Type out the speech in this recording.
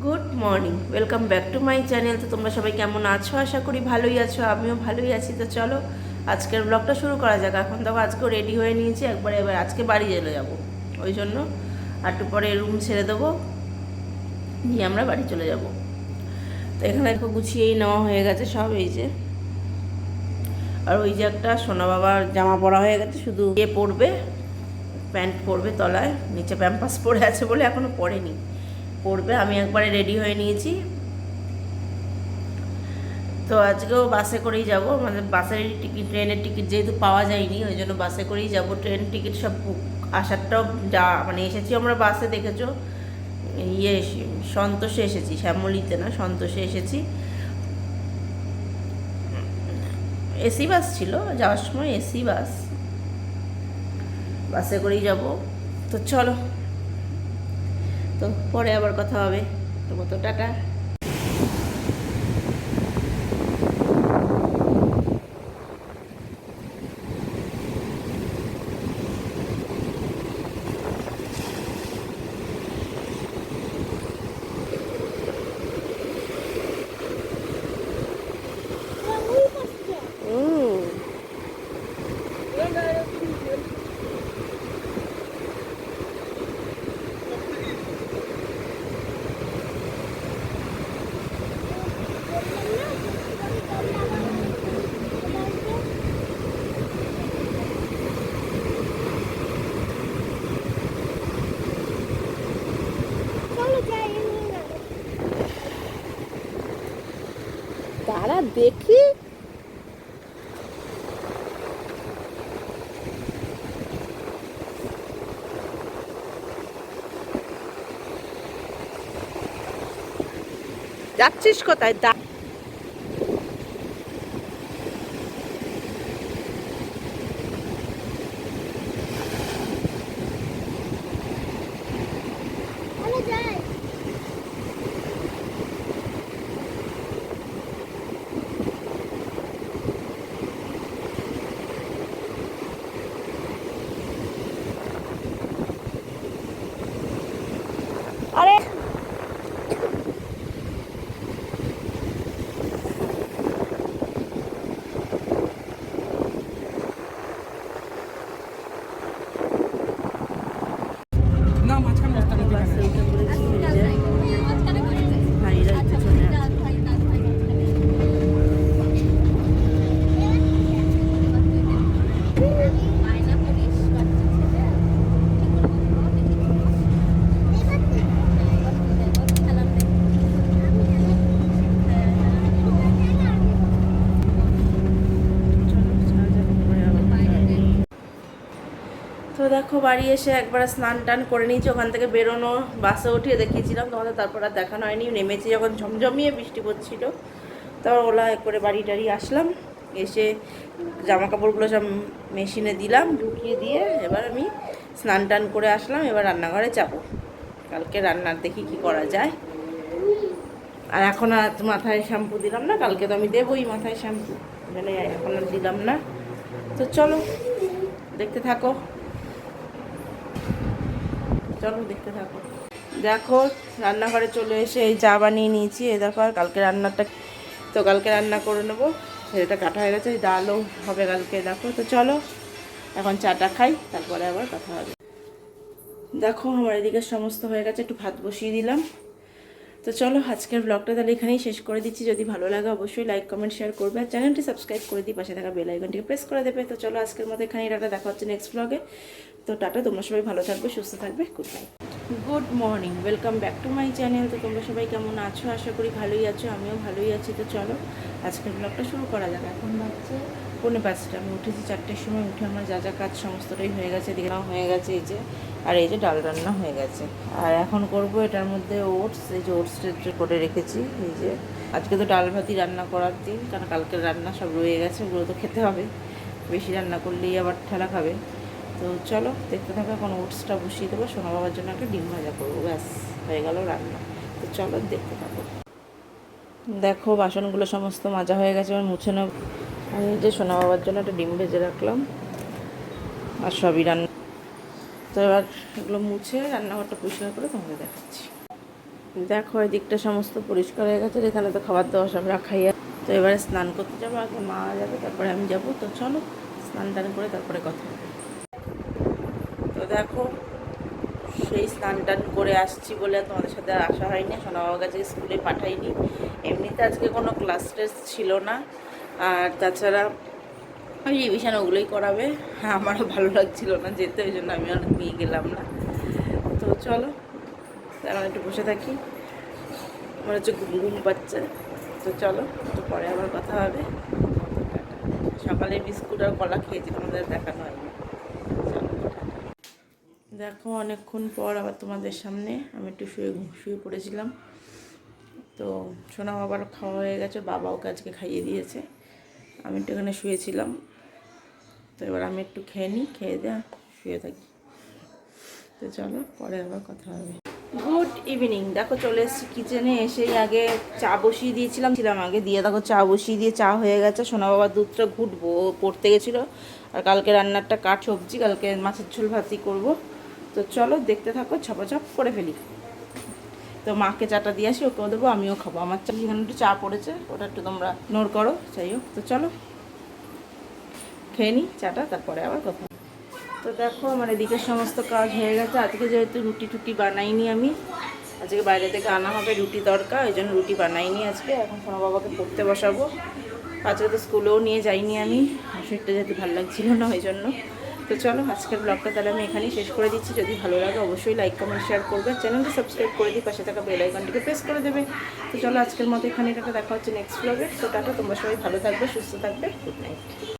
Good morning welcome back to my channel তো তোমরা সবাই কেমন আছো? আশা করি ভালোই আছো, আমিও ভালোই আছি। তো চলো, আজকের ব্লগটা শুরু করা যাক। এখন দেখো, আজকেও রেডি হয়ে নিয়েছি। একবারে এবার আজকে বাড়ি চলে যাব। ওই জন্য একটু পরে রুম ছেড়ে দেবো। নিয়ে আমরা বাড়ি চলে যাব। তো এখানে দেখো, গুছিয়েই নেওয়া হয়ে গেছে সব, এই যে। আর ওই যে একটা সোনা বাবার জামা পরা হয়ে গেছে, শুধু ইয়ে পরবে, প্যান্ট পরবে তলায়, নিচে প্যাম্পাস পরে আছে বলে এখনও পরেনি। পরবে আমি একবারে রেডি হয়ে নিয়েছি। তো আজকেও বাসে করেই যাব মানে বাসের টিকিট ট্রেনের টিকিট যেহেতু পাওয়া যায়নি, ওই জন্য বাসে করেই যাব। ট্রেন টিকিট সব আসারটাও যা মানে এসেছি আমরা বাসে, দেখেছ? ইয়ে সন্তোষে এসেছি, শ্যামলিতে না, সন্তোষে এসেছি। এসি বাস ছিল, যাওয়ার সময় এসি বাস। বাসে করেই যাব। তো চলো তো পরে আবার কথা হবে তো মতো টাটা তারা দেখি। যাচ্ছিস কোথায়? দা আরে না মাঝখানে রাস্তা করতে বাসে হবে। উঠে পড়েছি এই যে ভাইরা পেছনে আছে তো দেখো, বাড়ি এসে একবার স্নান টান করে নিয়েছি, ওখান থেকে বেরোনো, বাসে উঠিয়ে দেখিয়েছিলাম তোমাদের তারপর আর দেখানো হয়নি, নেমেছি যখন ঝমঝমিয়ে বৃষ্টি পড়ছিল। তারপর ওলা করে বাড়ি টাড়ি আসলাম, এসে জামা কাপড়গুলো সব মেশিনে দিলাম, ঢুকিয়ে দিয়ে এবার আমি স্নান টান করে আসলাম, এবার রান্নাঘরে যাব। কালকে রান্নার দেখি কি করা যায়। আর এখন আর মাথায় শ্যাম্পু দিলাম না, কালকে তো আমি দেবই মাথায় শ্যাম্পু। মানে এখন আর দিলাম না। তো চলো, দেখতে থাকো। চলো দেখতে থাকো। দেখো, রান্নাঘরে চলে এসে এই চা বানিয়ে নিয়েছি। এই দেখো, আর কালকে রান্নাটা তো কালকে রান্না করে নেব। এটা কাটা হয়ে গেছে, এই ডালও হবে কালকে, দেখো। তো চলো, এখন চাটা খাই, তারপরে আবার কথা হবে। দেখো, আমার এদিকে সমস্ত হয়ে গেছে, একটু ভাত বসিয়ে দিলাম। তো চলো আজকের ব্লগটা তাহলে এখানেই শেষ করে দিচ্ছি। যদি ভালো লাগে অবশ্যই লাইক কমেন্ট শেয়ার করবে। আর চ্যানেলটি সাবস্ক্রাইব করে দিই পাশে থাকা বেল আইকনটিকে প্রেস করে দেবে। তো চলো আজকের মতো এখানেই টাটা। দেখা হচ্ছে নেক্সট ব্লগে তো টাটা, তোমরা সবাই ভালো থাকবে, সুস্থ থাকবে। Good night good morning welcome back to my channel তো তোমরা সবাই কেমন আছো? আশা করি ভালোই আছো, আমিও ভালোই আছি। তো চলো আজকের ব্লগটা শুরু করা যাক। এখন বাচ্চা পৌনে পাঁচটা। আমি উঠেছি চারটের সময়, উঠে আমার যা যা কাজ সমস্তটাই হয়ে গেছে, এদিকে হয়ে গেছে, এই যে, আর এই যে ডাল রান্না হয়ে গেছে। আর এখন করব এটার মধ্যে ওটস, এই যে ওটস করে রেখেছি, এই যে। আজকে তো ডাল ভাতি রান্না করার দিন, কারণ কালকের রান্না সব রয়ে গেছে, ওগুলো তো খেতে হবে। বেশি রান্না করলেই আবার ঠেলা খাবে। তো চলো, দেখতে থাকো, এখন ওটসটা বসিয়ে দেবো, সোনা বাবার জন্য একটা ডিম ভাজা করব, ব্যাস, হয়ে গেল রান্না। তো চলো, দেখতে থাকো। দেখো, বাসনগুলো সমস্ত মাজা হয়ে গেছে, এবার মুছে নেব। আমি যে সোনা বাবার জন্য একটা ডিম ভেজে রাখলাম। আর সবই রান্না। তো এবার এগুলো মুছে রান্নাঘরটা পরিষ্কার করে তোমাকে দেখাচ্ছি। দেখো এই দিকটা সমস্ত পরিষ্কার হয়ে গেছে এখানে তো খাবার দাবার সব রাখাই। তো এবারে স্নান করতে যাব, আগে মা যাবে, তারপরে আমি যাব। তো চলো, স্নান টান করে তারপরে কথা তো দেখো, সেই স্নান টান করে আসছি বলে তোমাদের সাথে আর আসা হয়নি। সোনা বাবার কাছে স্কুলে পাঠাইনি। এমনিতে আজকে কোনো ক্লাস টেস্ট ছিল না। আর তাছাড়া ওই রিভিশন ওগুলোই করাবে। হ্যাঁ আমারও ভালো লাগছিল না যেতে, ওই জন্য আমি আর নিয়ে গেলাম না। তো চলো এখন একটু বসে থাকি। আমার হচ্ছে ঘুম ঘুম পাচ্ছে। তো চলো একটু পরে আবার কথা হবে। সকালে বিস্কুট আর কলা খেয়েছি, তোমাদের দেখানো হয়নি। দেখো, অনেকক্ষণ পর আবার তোমাদের সামনে আমি একটু শুয়ে শুয়ে পড়েছিলাম। তো সোনা বাবার খাওয়া হয়ে গেছে, বাবাও ওকে আজকে খাইয়ে দিয়েছে। আমি একটু এখানে শুয়েছিলাম। তো এবার আমি একটু খেয়ে নিই, খেয়ে দিয়ে শুয়ে থাকি। তো চলো, পরে আবার কথা হবে। গুড ইভিনিং দেখো চলে এসেছি কিচেনে এসেই আগে চা বসিয়ে দিয়েছিলাম। ছিলাম আগে, দিয়ে দেখো চা বসিয়ে দিয়ে চা হয়ে গেছে। সোনা বাবার দুধটা ঘুটবো পড়তে গেছিল। আর কালকে রান্নারটা কাঠ সবজি, কালকে মাছের ঝোল ভাতি করব। তো চলো দেখতে থাকো ছপাছপ করে ফেলি। তো মাকে চাটা দিয়ে আসি, ওকেও দেবো, আমিও খাব। আমার চা এখানে একটু চা পড়েছে, ওটা একটু তোমরা নোর করো, যাই হোক। তো চলো, খেয়ে নিই চাটা, তারপরে আবার কথা। তো দেখো, আমার এদিকে সমস্ত কাজ হয়ে গেছে। আজকে যেহেতু রুটি টুটি বানাইনি আমি, আজকে বাইরে থেকে আনা হবে রুটি দরকার ওই জন্য রুটি বানাইনি আজকে। এখন সোনা বাবাকে পড়তে বসাবো। আজকে তো স্কুলেও নিয়ে যাইনি আমি শরীরটা যেহেতু ভালো লাগছিল না, ওই জন্য। তো চলো, আজকের ব্লগটা তাহলে আমি এখানেই শেষ করে দিচ্ছি। যদি ভালো লাগে অবশ্যই লাইক কমেন্ট শেয়ার করবে। চ্যানেলটা সাবস্ক্রাইব করে দিই পাশে থাকা বেল আইকনটিকে প্রেস করে দেবে। তো চলো, আজকের মতো এখানে টাকা দেখা হচ্ছে নেক্সট ব্লগে তো টাটা, তোমরা সবাই ভালো থাকবে, সুস্থ থাকবে গুড নাইট